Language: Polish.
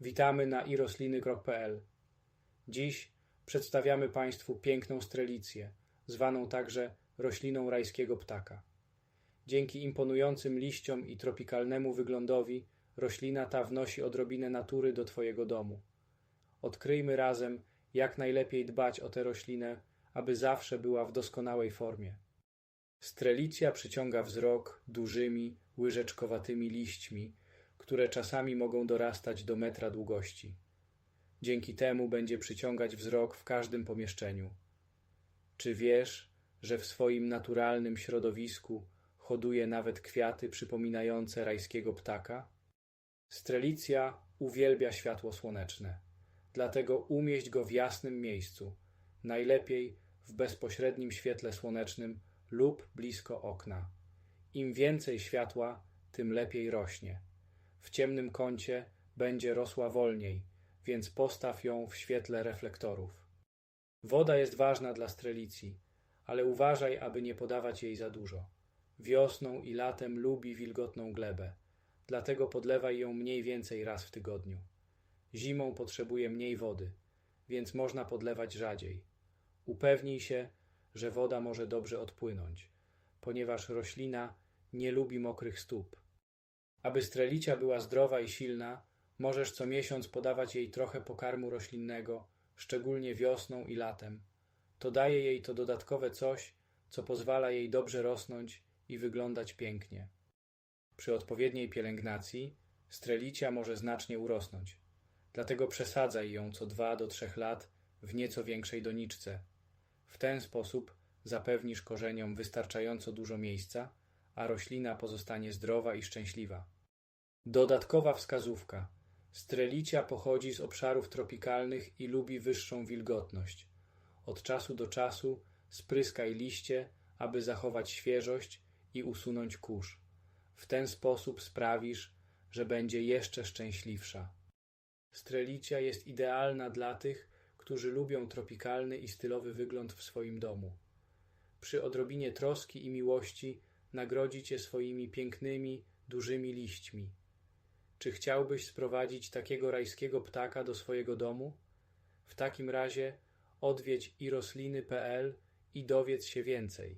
Witamy na irosliny.pl. Dziś przedstawiamy Państwu piękną strelicję, zwaną także rośliną rajskiego ptaka. Dzięki imponującym liściom i tropikalnemu wyglądowi roślina ta wnosi odrobinę natury do Twojego domu. Odkryjmy razem, jak najlepiej dbać o tę roślinę, aby zawsze była w doskonałej formie. Strelicja przyciąga wzrok dużymi, łyżeczkowatymi liśćmi, które czasami mogą dorastać do metra długości. Dzięki temu będzie przyciągać wzrok w każdym pomieszczeniu. Czy wiesz, że w swoim naturalnym środowisku hoduje nawet kwiaty przypominające rajskiego ptaka? Strelicja uwielbia światło słoneczne, dlatego umieść go w jasnym miejscu, najlepiej w bezpośrednim świetle słonecznym lub blisko okna. Im więcej światła, tym lepiej rośnie. W ciemnym kącie będzie rosła wolniej, więc postaw ją w świetle reflektorów. Woda jest ważna dla strelicji, ale uważaj, aby nie podawać jej za dużo. Wiosną i latem lubi wilgotną glebę, dlatego podlewaj ją mniej więcej raz w tygodniu. Zimą potrzebuje mniej wody, więc można podlewać rzadziej. Upewnij się, że woda może dobrze odpłynąć, ponieważ roślina nie lubi mokrych stóp. Aby strelicia była zdrowa i silna, możesz co miesiąc podawać jej trochę pokarmu roślinnego, szczególnie wiosną i latem. To daje jej to dodatkowe coś, co pozwala jej dobrze rosnąć i wyglądać pięknie. Przy odpowiedniej pielęgnacji strelicia może znacznie urosnąć. Dlatego przesadzaj ją co dwa do trzech lat w nieco większej doniczce. W ten sposób zapewnisz korzeniom wystarczająco dużo miejsca, a roślina pozostanie zdrowa i szczęśliwa. Dodatkowa wskazówka. Strelicia pochodzi z obszarów tropikalnych i lubi wyższą wilgotność. Od czasu do czasu spryskaj liście, aby zachować świeżość i usunąć kurz. W ten sposób sprawisz, że będzie jeszcze szczęśliwsza. Strelicia jest idealna dla tych, którzy lubią tropikalny i stylowy wygląd w swoim domu. Przy odrobinie troski i miłości nagrodzi cię swoimi pięknymi, dużymi liśćmi. Czy chciałbyś sprowadzić takiego rajskiego ptaka do swojego domu? W takim razie odwiedź irosliny.pl i dowiedz się więcej.